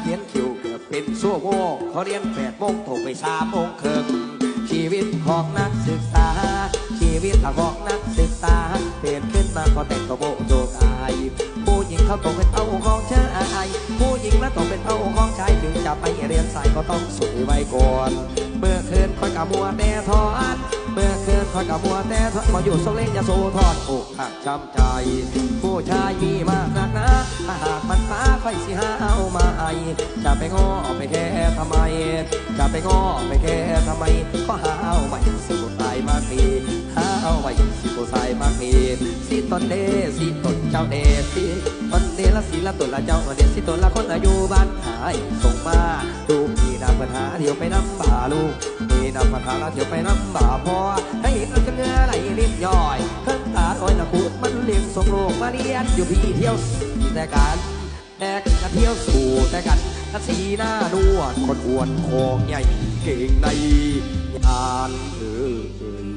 เขียนคิวเกือบเป็นชั่วโมงเขาเรียนแปดโมงโทรไปสามโมงครึ่งชีวิตของนักศึกษา ชีวิตของนักศึกษา เปลี่ยนขึ้นมาก็แต่งตัวโบโจกายผู้หญิงเขาต้องเป็นเอาของชายผู้หญิงแล้วต้องเป็นเอาของชายถึงจะไปเรียนสายก็ต้องสวยไว้ก่อนเมื่อคืนคอยกับมัวแต่ทอนเมื่อคืนคอยกับมัวแต่ทอนมาอยู่ทรงเล่นยาโซทอดอกหักช้ำใจ ผู้ชายมีมากนักนะถ้าหากมันฟ้าไฟสิหา จะไปง้อไปแค่ทำไม จะไปง้อไปแค่ทำไม ก็หาเอาไว้สิบุตายมากมีหาเอาไว้สิบุตายมากมีสิตนเดสิตนเจ้าเดสิตนเดละสิละตนละเจ้าเดสิตนละคนอายุบ้านหายส่งมาดูมีนำปัญหาเดี๋ยวไปน้ำบ่าลูกมีนำปัญหาแล้วเดี๋ยวไปน้ำบ่าพอให้เห็นแล้วจะเงือไหลริมย่อยเพิ่งตาอ้อยละขูดมันเลี้ยงส่งลูกมาเรียนอยู่พี่เที่ยวแต่การแดกกร เที่ยวสู่แต่กันกระสีหน้าด้วดคนอ้วนโคงใหญ่ เก่งในยานเออ